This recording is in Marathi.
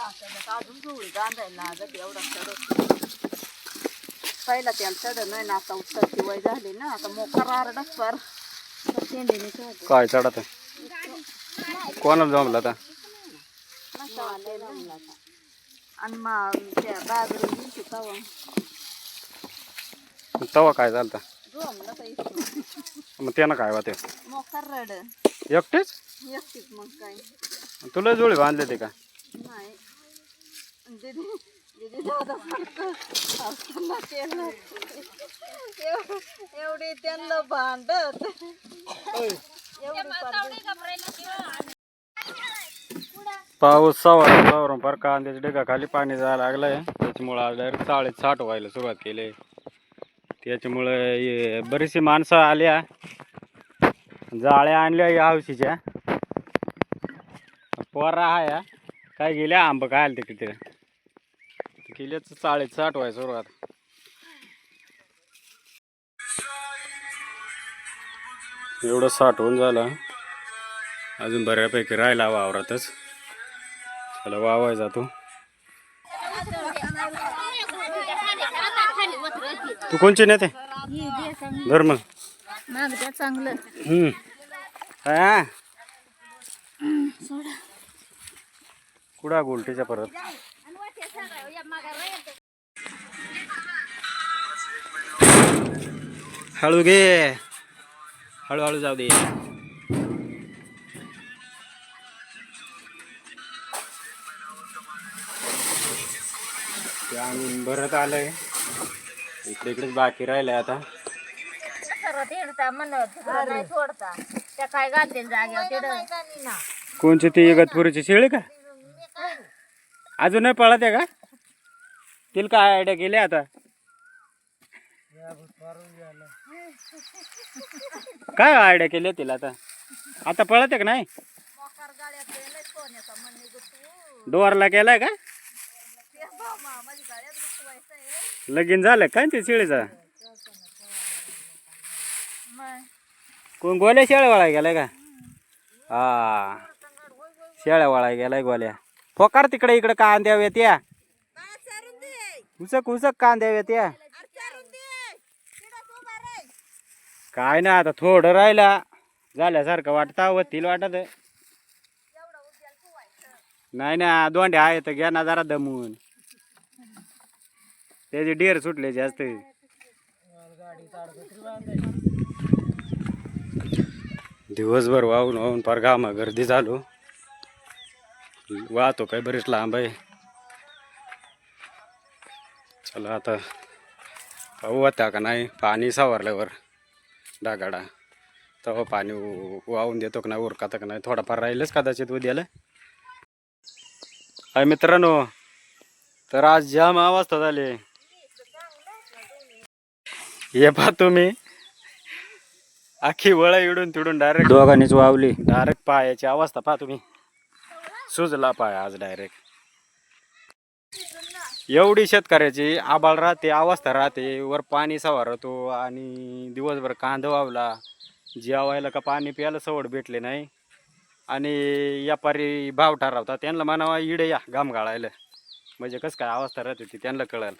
टाकायला अजून जुळी बांधायला लागत एवढा चढत पहिला त्याला चढ नाही ना आता उत्तरची वय झाली ना आता मोकार आरडाच शेंडीने चढ काय चढत कोणाला जमलं आता? आणि मग त्या तवा. तवा काय झालं जमलं तर इतकं. मग त्यानं काय वाटे मोकार रड एकटेच? एकटीच मग काय. तुला जुळी बांधले ते का? नाही. एवढी त्यांना भांडत पाऊस सवार सवारून फार कांद्याच्या डेगा खाली पाणी जायला लागलंय. त्याच्यामुळं आज डायरेक्ट चाळीत साठ व्हायला सुरुवात केली. त्याच्यामुळे बरीचशी माणसं आल्या. जाळ्या आणल्या या हौशीच्या. पोरा आया काय गेल्या आंब काय आलं तिकडे तिकडे. गेल्याच चाळीत साठ सुरुवात एवढं साठवून झालं. अजून बऱ्यापैकी राहिला वावरातच. चला वावाय जातो. तू कोणची नेते? धर मग चांगलं हम्म. हा कुडा गोलटीच्या परत? हळू घे हळूहळू जाऊ दे. आणून भरत आलंय. इकडे इकडेच बाकी राहिलंय आता. कोणची ती इगतपुरीची शेळी का? अजून पळत आहे का? तिला काय आयडिया केली आता? काय आयडिया केली तिला आता? आता पळत आहे का नाही? डोअरला केलाय का? लगीन झालं काय ते शेळीचा? कोण गोल्या शेळ्या वळाय गेलाय का? हा. शेळ्या वळाय गेलाय गोल्या. होकार तिकडे इकडे कांद्याव्यात या. उचक उचक कांद्याव्यात या. काय ना आता थोडं राहिला. झाल्यासारखं वाटतं होतील वाटत. नाही ना दोंडे आहे तर घ्या ना जरा दमून. त्याचे डेर सुटले जास्त. दिवसभर वाहून वाहून फार गामा गर्दी झालो. वाहतो काय? बरेच लांब आहे. चला आता पाहू आता का नाही? पाणी सावरल्यावर डागाडा तेव्हा पाणी वाहून देतो का नाही उरकात का नाही? थोडाफार राहीलच कदाचित उद्याला. हाय मित्रांनो तर आज जाम अवस्था झाली. हे पहा तुम्ही. आखी वळ इडून तिडून डायरेक्ट दोघांनीच वावली. डायरेक्ट पायाची अवस्था पहा तुम्ही. सुजला पाय आज डायरेक्ट एवढी शेतकऱ्याची आबाळ राहते अवस्था राहते वर पाणी सवार होतो आणि दिवसभर कांदा वावला. जेवायला का पाणी प्यायला सवड भेटले नाही. आणि व्यापारी भाव ठरवतात त्यांना म्हणावा इडे या घाम गाळायला म्हणजे कसं काय अवस्था राहते ती त्यांना कळलं.